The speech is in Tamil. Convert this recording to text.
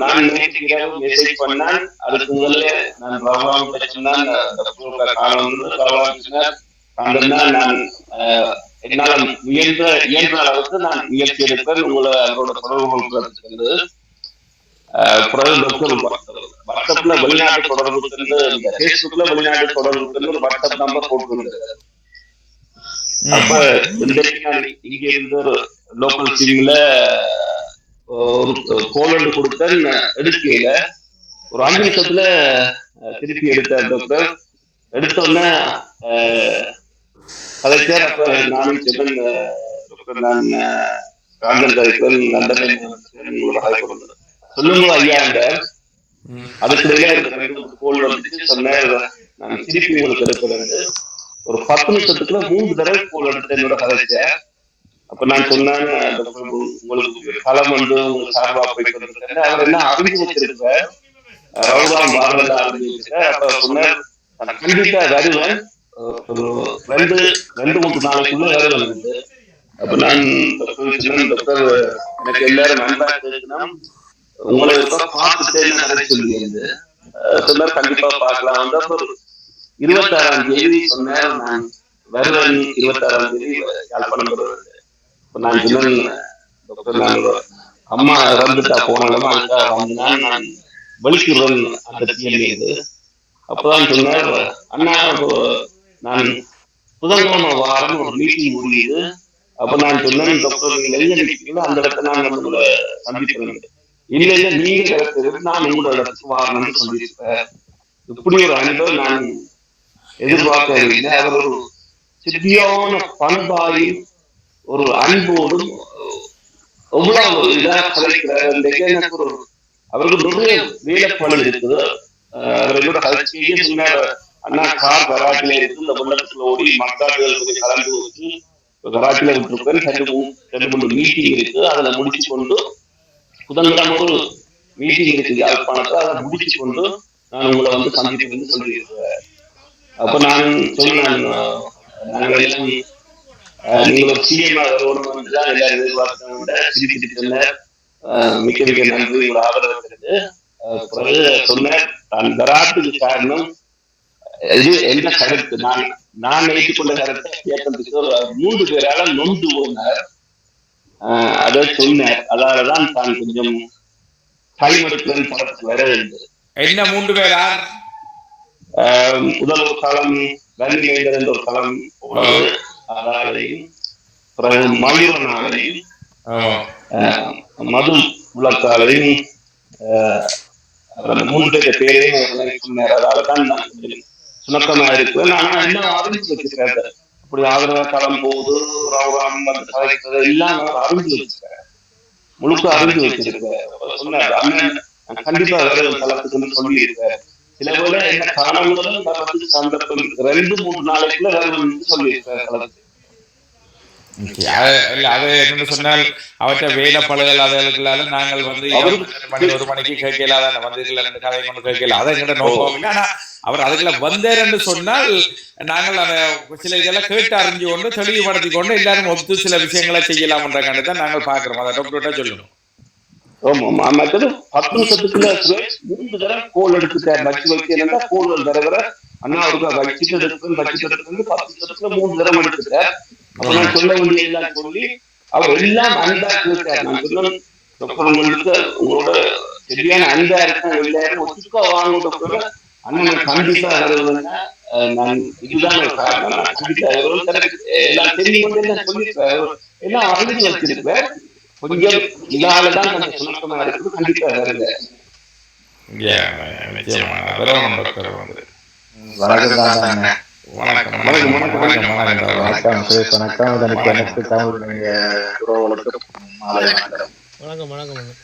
நான் நேற்று இரவு மெசேஜ் பண்ணேன். அதுக்கு முதல்ல நான் பகவான் சொன்னேன். காலம் வந்து பகவான் சொன்னார் கண்டனா நான் ஆஹ், என்னால முயன்ற இயன்ற அளவுக்கு நான் முயற்சி எடுப்பேன். உங்களை அவரோட தொடர்பு கொள்வதற்கு ஆஹ், பிறகு டாக்டர் வாட்ஸ்அப்ல வெளிநாட்டு பேஸ்புக்ல வெளிநாட்டு தொடர்புக்கு ஒரு வாட்ஸ்அப் நம்பர் போட்டுருந்தேன். அப்ப இன்றைக்கு நான் இங்க இருந்து லோக்கல் சிம்ல ஒரு கோலண்டு கொடுத்தேன் எடுக்கையில ஒரு அஞ்சு நிமிஷத்துல திருப்பி எடுத்தார் டாக்டர். எடுத்தோடனே உடனே அப்ப நானும் சொன்னேன் டாக்டர் நான் அஹ், காந்தன் கதைப்பேன் லண்டனில் உங்களோட கதை கொடுத்தேன் சொல்லுங்க ஐயா ம். அதுக்கு கோல் வந்துச்சு. சொன்னேன் நான் திருப்பி உங்களுக்கு எடுக்கிறேன் ஒரு பத்து நிமிஷத்துக்குள்ள மூணு தடவை கோல் எடுத்து என்னோட கதைச்சேன் அப்ப நான் சொன்னேன் உங்களுக்கு களம் வந்து உங்க சார்பா போய் அவர் என்ன அறிவிச்சிருக்க ரவுடாம் பாரதில் அறிவிச்சிருக்க அப்ப சொன்னார் கண்டிப்பா வருவேன். ஒரு ரெண்டு ரெண்டு மூணு நாளைக்குள்ள வருவேன் அப்ப நான் டாக்டர் எனக்கு எல்லாரும் நண்பா கேட்கணும். உங்களை பார்த்துட்டே நிறைய சொல்லியிருந்து சொன்னார் கண்டிப்பா பார்க்கலாம். வந்து அப்ப ஒரு இருபத்தாறாம் தேதி சொன்னேன் நான் வருவேன். இருபத்தாறாம் தேதி யாழ்ப்பாணம் வருவேன். நான் சொன்னேன் அம்மா இறந்துட்டா போனாலும் நான் வலிக்கிறேன் அந்த தீயது அப்பதான் சொன்னார் அண்ணா நான் புதன்கிழமை வாரம் ஒரு மீட்டிங் முடியுது. அப்ப நான் சொன்னேன் டாக்டர் நீங்க எங்க நிற்கிறீங்களோ அந்த இடத்துல நான் உங்களை சந்திக்கிறேன் இல்ல இல்ல நீங்க இடத்துக்கு நான் உங்களோட இடத்துக்கு வரணும்னு சொல்லியிருப்பேன். இப்படி ஒரு அனுபவம் நான் எதிர்பார்க்கவில்லை அவர் ஒரு சிறியான பண்பாயும் ஒரு அன்போடும் எவ்வளவு இதாக கலைக்கிறார் இன்றைக்கு எனக்கு ஒரு அவருக்கு நிறைய வேலைப்பாடு இருக்குது. அவர்களோட அவர் கலைச்சியே சொன்னார். அண்ணா கார் கராட்டில இருக்கு இந்த வெள்ளத்துல ஓடி மக்காட்டுகள் கொஞ்சம் கலந்து வச்சு கராட்டில விட்டுருப்பேன் ரெண்டு ரெண்டு மூணு மீட்டிங் இருக்கு. அதுல முடிச்சு கொண்டு புதன்கிழமை ஒரு மீட்டிங் இருக்கு. யாழ்ப்பாணத்துல அதை முடிச்சு கொண்டு நான் உங்களை வந்து சந்திப்பேன்னு சொல்லியிருக்கிறேன். அப்ப நான் சொன்னேன் நாங்கள் எல்லாம் நீங்கள் ஒரு தான் எல்லாரும் எதிர்பார்த்தவங்க அஹ், மிக்க மிக்க நன்றி. உங்களோட ஆதரவுக்கு அஹ், பிறகு சொன்னார் நான் வராத்துக்கு காரணம் இது என்ன கருத்து? நான் நான் ஏற்றுக்கொண்ட கருத்தை கேட்கறதுக்கு மூன்று பேரால நொந்து போனார். அதை சொன்னார் அதாலதான் தான் கொஞ்சம் டைம் எடுக்கிறேன் படத்துக்கு வர வேண்டும். என்ன மூன்று பேரா முதல் ஒரு களம் வன்னிமேந்தர் என்ற ஒரு களம் அதாலையும் பிறகு ஓ ஆஹ் மது விளக்காலையும் மூன்று பேரையும் சொன்னார் அதால தான் நான் சுணக்கமா இருக்கிறேன் ஆனா என்ன அறிஞ்சு வச்சிருக்காரு அப்படி ஆதரவா களம் போகுது ரவுராம் வந்து கலைக்கிறது எல்லாம் அறிஞ்சு வச்சிருக்காரு. முழுக்க அறிஞ்சு வச்சிருக்காரு. அவர் சொன்னார் அண்ணன் நான் கண்டிப்பா களத்துக்குன்னு சொல்லி இருக்காரு சில போல என்ன காணங்களும் வர்றதுக்கு சந்தர்ப்பம் ரெண்டு மூணு நாளைக்குள்ள வந்து சொல்லி களத்துக்கு Okay. அது என்னன்னு சொன்னால் அவற்றை வேலை பழுதல் அதுகளுக்குள்ளால நாங்கள் வந்து மணி ஒரு மணிக்கு கேட்கல வந்து ரெண்டு கதை கொண்டு கேட்கல. அதை நோக்கம் இல்லை ஆனா அவர் அதுக்குள்ள வந்தாருன்னு சொன்னால் நாங்கள் அதை சில இதெல்லாம் கேட்டு அறிஞ்சு கொண்டு தெளிவுபடுத்தி கொண்டு எல்லாரும் ஒத்து சில விஷயங்களை செய்யலாம்ன்ற கண்டு தான் நாங்கள் பாக்குறோம் அதை டாக்டர்கிட்ட சொல்லணும் ஆமா மற்றது பத்து நிமிஷத்துக்குள்ள மூன்று தடவை கோல் எடுத்துட்டார். வச்சு கோல்கள் தர தர அண்ணா அவருக்கு வச்சுட்டு எடுத்து வச்சுட்டு எடுத்து பத்து நிமிஷத்துல மூணு தடவை எடுத்துட்டார் அப்ப நான் சொல்ல வேண்டிய எல்லாம் சொல்லி அவர் எல்லாம் அன்பா கேட்டார் நான் சொன்னேன் உங்களுக்கு உங்களோட சரியான அன்பா இருக்கேன் எல்லாரும் ஒத்துக்கா வாங்க டாக்டர் அண்ணன் கண்டிப்பா வருவதுன்னா நான் இதுதான் காரணம். கண்டிப்பா எல்லாம் தெரியும் கொண்டு எல்லாம் அறிஞ்சு வச்சிருப்பேன். கொஞ்சம் இதாலதான் கொஞ்சம் சுணக்கமா இருக்குது. கண்டிப்பா வருது நிச்சயமா. டாக்டர் வந்து தாங்க வணக்கம் வணக்கம், வணக்கம் வணக்கம். வணக்கம் வணக்கம் சுரேஷ் வணக்கம் இதற்கு எனக்கு தமிழ் உறவுகளுக்கு வணக்கம் வணக்கம் வணக்கம்